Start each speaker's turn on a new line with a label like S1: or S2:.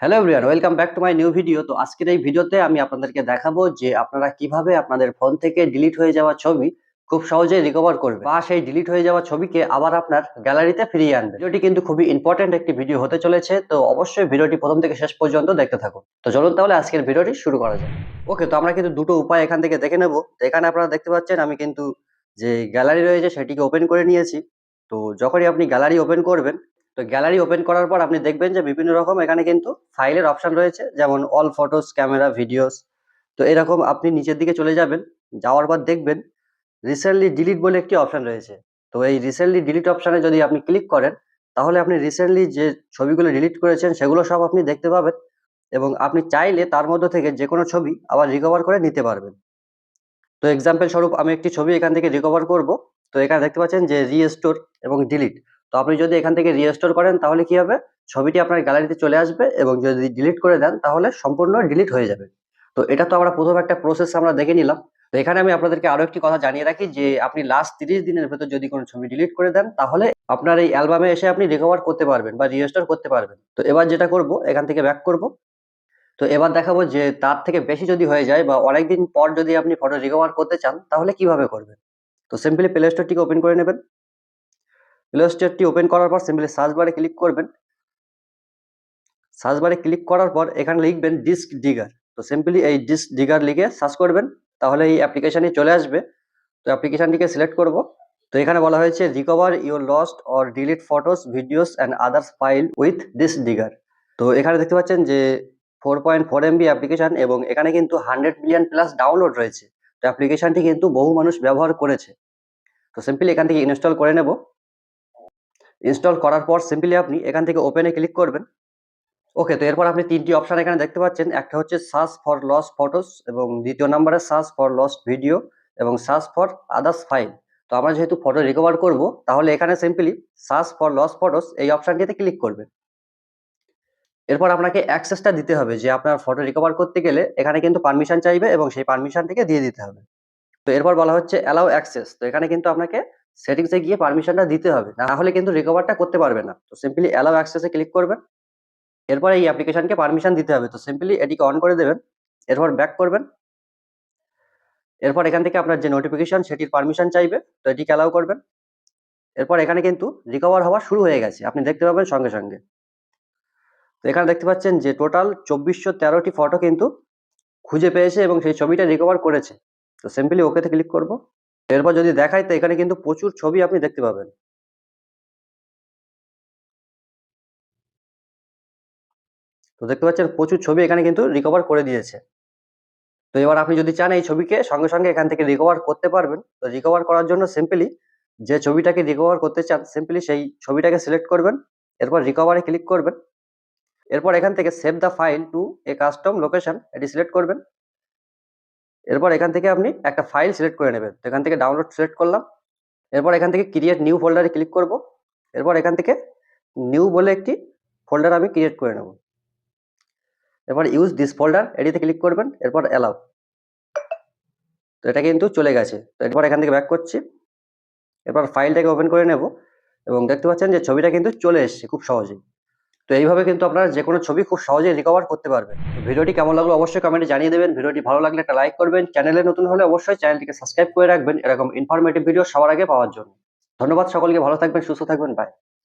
S1: Hello everyone welcome back to my new video তো আজকের এই ভিডিওতে আমি আপনাদেরকে দেখাবো যে আপনারা কীভাবে আপনাদের ফোন থেকে ডিলিট হয়ে যাওয়া ছবি খুব সহজেই রিকভার করবে বা সেই ডিলিট হয়ে যাওয়া ছবিকে আবার আপনার গ্যালারিতে ফিরিয়ে আনবে। ভিডিওটি কিন্তু খুবই ইম্পর্টেন্ট একটি ভিডিও হতে চলেছে, তো অবশ্যই ভিডিওটি প্রথম থেকে শেষ পর্যন্ত দেখতে থাকুন। তো চলুন তাহলে আজকের ভিডিওটি শুরু করা যাক। ওকে তো আমরা কিন্তু দুটো উপায় এখান থেকে দেখে নেব। এখানে আপনারা দেখতে পাচ্ছেন আমি কিন্তু যে গ্যালারি রয়েছে সেটিকে ওপেন করে নিয়েছি। তো যখনই আপনি গ্যালারি ওপেন করবেন তো গ্যালারি ওপেন করার পর আপনি দেখবেন যে বিভিন্ন রকম এখানে কিন্তু ফাইলের অপশন রয়েছে, যেমন অল ফটোস ক্যামেরা ভিডিওস তো এরকম আপনি নিচের দিকে চলে যাবেন, যাওয়ার পর দেখবেন রিসেন্টলি ডিলিট বলে একটি অপশন রয়েছে। তো এই রিসেন্টলি ডিলিট অপশানে যদি আপনি ক্লিক করেন, তাহলে আপনি রিসেন্টলি যে ছবিগুলো ডিলিট করেছেন, সেগুলো সব আপনি দেখতে পাবেন এবং আপনি চাইলে তার মধ্যে থেকে যে কোনো ছবি আবার রিকভার করে নিতে পারবেন। তো এক্সাম্পল স্বরূপ আমি একটি ছবি এখান থেকে রিকভার করব। তো এখানে দেখতে পাচ্ছেন যে রিস্টোর এবং ডিলিট তো আপনি যদি এখান থেকে রিস্টোর করেন, তাহলে কি হবে? ছবিটি আপনার গ্যালারিতে চলে আসবে এবং যদি ডিলিট করে দেন, তাহলে সম্পূর্ণ ডিলিট হয়ে যাবে। তো এটা তো আমরা প্রথম একটা প্রসেস আমরা দেখে নিলাম। তো এখানে আমি আপনাদেরকে আরও একটি কথা জানিয়ে রাখি যে, আপনি লাস্ট তিরিশ দিনের ভেতর যদি কোনো ছবি ডিলিট করে দেন, তাহলে আপনার এই অ্যালবামে এসে আপনি রিকভার করতে পারবেন বা রিস্টোর করতে পারবেন। তো এবার যেটা করব, এখান থেকে ব্যাক করব। তো এবার দেখাবো যে, তার থেকে বেশি যদি হয়ে যায় বা অনেকদিন পর যদি আপনি ফটো রিকভার করতে চান, তাহলে কীভাবে করবেন? তো সিম্পলি প্লে স্টোরটিকে ওপেন করে নেবেন। প্লে স্টোরটি ওপেন করার পর সিম্পলি সার্চ বারে ক্লিক করবেন। সার্চ বারে ক্লিক করার পর এখানে লিখবেন ডিস্ক ডিগার তো সিম্পলি এই ডিস্ক ডিগার লিখে সার্চ করবেন, তাহলে এই অ্যাপ্লিকেশনটি চলে আসবে। তো অ্যাপ্লিকেশনটিকে সিলেক্ট করব। তো এখানে বলা হয়েছে recover your lost or delete photos videos and others file with DiskDigger তো এখানে দেখতে পাচ্ছেন যে four point four MB application এবং এখানে কিন্তু হান্ড্রেড মিলিয়ন প্লাস ডাউনলোড রয়েছে। তো অ্যাপ্লিকেশনটি কিন্তু বহু মানুষ ব্যবহার করেছে। তো সিম্পলি এখান থেকে ইনস্টল করে নেব। ইনস্টল করার পর সিম্পলি আপনি এখান থেকে ওপেনে ক্লিক করবেন। ওকে তো এরপর আপনি তিনটি অপশান এখানে দেখতে পাচ্ছেন। একটা হচ্ছে সার্চ ফর লস ফটোস এবং দ্বিতীয় নম্বরে সার্চ ফর লস্ট ভিডিও এবং সার্চ ফর আদার্স ফাইল তো আমরা যেহেতু ফটো রিকভার করব, তাহলে এখানে simply search for loss photos এই অপশানটিতে ক্লিক করবেন এরপর আপনাকে অ্যাক্সেসটা দিতে হবে যে আপনার ফটো রিকভার করতে গেলে এখানে কিন্তু পারমিশন চাইবে এবং সেই পারমিশনটিকে দিয়ে দিতে হবে। তো এরপর বলা হচ্ছে অ্যালাউ অ্যাক্সেস তো এখানে কিন্তু আপনাকে সেটিংসে গিয়ে পারমিশনটা দিতে হবে। না হলে কিন্তু রিকভারটা করতে পারবে না। তো সিম্পলি অ্যালাউ অ্যাক্সেসে ক্লিক করবেন। এরপর এই অ্যাপ্লিকেশনকে পারমিশন দিতে হবে। তো সিম্পলি এটিকে অন করে দেবেন। এরপর ব্যাক করবেন। এরপর এখান থেকে আপনার যে নোটিফিকেশন সেটির পারমিশন চাইবে। তো এটিকে অ্যালাউ করবেন। এরপর এখানে কিন্তু রিকভার হওয়া শুরু হয়ে গেছে। আপনি দেখতে পাবেন সঙ্গে সঙ্গে। তো এখানে দেখতে পাচ্ছেন যে টোটাল চব্বিশশো তেরোটি ফটো কিন্তু খুঁজে পেয়েছে এবং সেই ছবিটা রিকভার করেছে। তো সিম্পলি ওকেতে ক্লিক করব। এরপর যদি দেখায় তো এখানে কিন্তু প্রচুর ছবি আপনি দেখতে পাবেন। তো দেখতে পাচ্ছেন প্রচুর ছবি এখানে কিন্তু রিকভার করে দিয়েছে। তো এবার আপনি যদি চান এই ছবিকে সঙ্গে সঙ্গে এখান থেকে রিকভার করতে পারবেন। তো রিকভার করার জন্য সিম্পলি যে ছবিটাকে রিকভার করতে চান সিম্পলি সেই ছবিটাকে সিলেক্ট করবেন, এরপর রিকভারে ক্লিক করবেন। এরপর এখান থেকে save the file to a custom location এটি সিলেক্ট করবেন। এরপর এখান থেকে আপনি একটা ফাইল সিলেক্ট করে নেবেন। তো এখান থেকে ডাউনলোড সিলেক্ট করলাম। এরপর এখান থেকে ক্রিয়েট নিউ ফোল্ডারে ক্লিক করব। এরপর এখান থেকে নিউ বলে একটি ফোল্ডার আমি ক্রিয়েট করে নেব। এরপর ইউজ দিস ফোল্ডার এটিতে ক্লিক করবেন। এরপর অ্যালাউ তো এটা কিন্তু চলে গেছে। তো এরপর এখান থেকে ব্যাক করছি। এরপর ফাইলটাকে ওপেন করে নেব। এবং দেখতে পাচ্ছেন যে ছবিটা কিন্তু চলে এসছে খুব সহজেই। তো এইভাবে কিন্তু আপনারা যে কোনো ছবি খুব সহজেই রিকভার করতে পারবেন। ভিডিওটি কেমন লাগল অবশ্যই কমেন্টে জানিয়ে দেবেন। ভিডিওটি ভালো লাগলে একটা লাইক করবেন। চ্যানেলে নতুন হলে অবশ্যই চ্যানেলটিকে সাবস্ক্রাইব করে রাখবেন। এরকম ইনফরমেটিভ ভিডিও সবার আগে পাওয়ার জন্য। ধন্যবাদ সকলকে। ভালো থাকবেন, সুস্থ থাকবেন। বাই